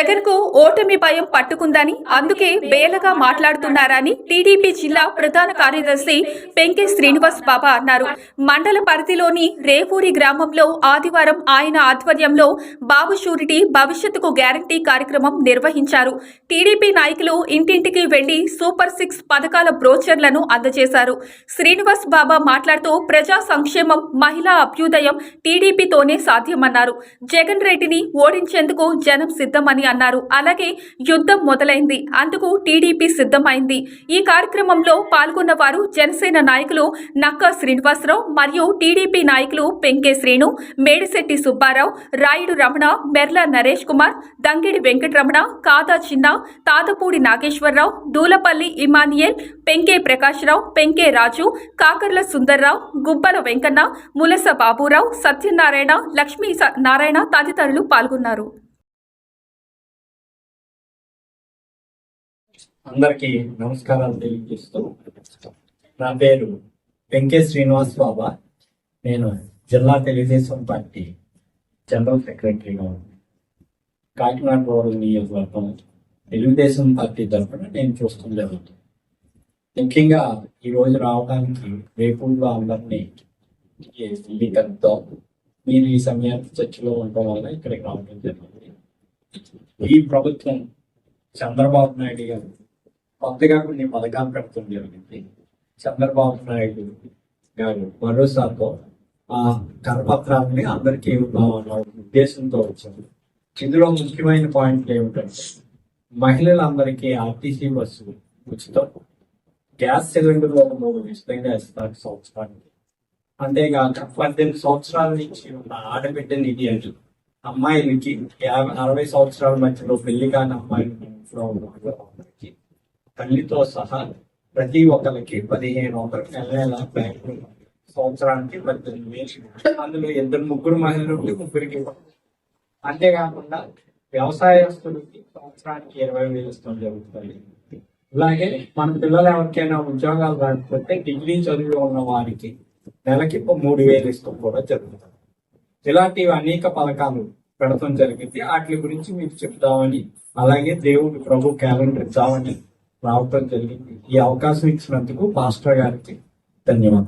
జగన్కు ఓటమి భయం పట్టుకుందని అందుకే బేలగా మాట్లాడుతున్నారని టీడీపీ జిల్లా ప్రధాన కార్యదర్శి పెంకే శ్రీనివాస్ బాబా అన్నారు. మండల పరిధిలోని రేపూరి గ్రామంలో ఆదివారం ఆయన ఆధ్వర్యంలో బాబు షూరిటీ భవిష్యత్తుకు గ్యారంటీ కార్యక్రమం నిర్వహించారు. టీడీపీ నాయకులు ఇంటింటికి వెళ్ళి సూపర్ సిక్స్ పథకాల బ్రోచర్లను అందజేశారు. శ్రీనివాస్ బాబా మాట్లాడుతూ ప్రజా సంక్షేమం మహిళా అభ్యుదయం టీడీపీతోనే సాధ్యమన్నారు. జగన్ రెడ్డిని ఓడించేందుకు జనం సిద్ధమని అన్నారు. అలాగే యుద్ధం మొదలైంది. అందుకు టీడీపీ సిద్ధమైంది. ఈ కార్యక్రమంలో పాల్గొన్న వారు జనసేన నాయకులు నక్కా శ్రీనివాసరావు మరియు టీడీపీ నాయకులు పెంకే శ్రీను మేడిశెట్టి సుబ్బారావు రాయుడు రమణ మెర్ల నరేష్ కుమార్ దంగిడి వెంకటరమణ కాదా చిన్న తాతపూడి నాగేశ్వరరావు దూలపల్లి ఇమానియల్ పెంకే ప్రకాశ్రావు పెంకే రాజు కాకర్ల సుందర్రావు గుబ్బల వెంకన్న ములస బాబురావు సత్యనారాయణ లక్ష్మీ స- నారాయణ తదితరులు పాల్గొన్నారు. అందరికీ నమస్కారాలు తెలియజేస్తూ నా పేరు వెంకటే శ్రీనివాస్ బాబా. నేను జిల్లా తెలుగుదేశం పార్టీ జనరల్ సెక్రటరీగా ఉన్నాను. కాకినాడ రూరల్ నియోజకవర్గం తెలుగుదేశం పార్టీ తరఫున నేను చూస్తూ జరుగుతుంది. ముఖ్యంగా ఈరోజు రావడానికి రేపుగా అందరినీ ఈ కలుపుతాం మీరు ఈ సమయానికి చర్చలో ఉండటం వల్ల ఇక్కడికి రావడం జరిగింది ఈ ప్రభుత్వం చంద్రబాబు నాయుడు గారు. కొత్తగా కొన్ని పథకాలు పెడతాం జరిగింది చంద్రబాబు నాయుడు గారు భరోసాతో ఆ కరపత్రాలని అందరికీ ఇవ్వాలన్న ఉద్దేశంతో వచ్చారు. ఇందులో ముఖ్యమైన పాయింట్లు ఏమిటంటే మహిళలందరికీ ఆర్టీసీ బస్సు ఉచితం. గ్యాస్ సిలిండర్ ఒక మూడు ఉచితంగా ఇస్తారు సంవత్సరానికి. అంతేగాక పద్దెనిమిది సంవత్సరాల నుంచి ఉన్న ఆడబిడ్డ నిధి అంటూ అమ్మాయిలకి యాభై అరవై సంవత్సరాల మధ్యలో పెళ్ళి కాని అమ్మాయిలు ఇంట్లో ఉన్న తల్లితో సహా ప్రతి ఒక్కరికి పదిహేను ఒకరికి నెల నెల బ్యాంకు సంవత్సరానికి పద్దెనిమిది వేలు. అందులో ఇద్దరు ముగ్గురు మహిళలు ముగ్గురికి అంతేకాకుండా వ్యవసాయస్తులకి సంవత్సరానికి ఇరవై వేలు ఇస్తాం జరుగుతుంది. అలాగే మన పిల్లలు ఎవరికైనా ఉద్యోగాలు రాకపోతే డిగ్రీ చదివి ఉన్న వారికి నెలకి మూడు వేలు ఇస్తాం కూడా జరుగుతుంది. ఇలాంటివి అనేక పథకాలు పెడతాం జరిగింది. వాటి గురించి మీకు చెప్తామని అలాగే దేవుడు ప్రభు క్యాలెండర్ ఇద్దామని రావటం జరిగింది. ఈ అవకాశం ఇచ్చినందుకు పాస్టర్ గారికి ధన్యవాదాలు.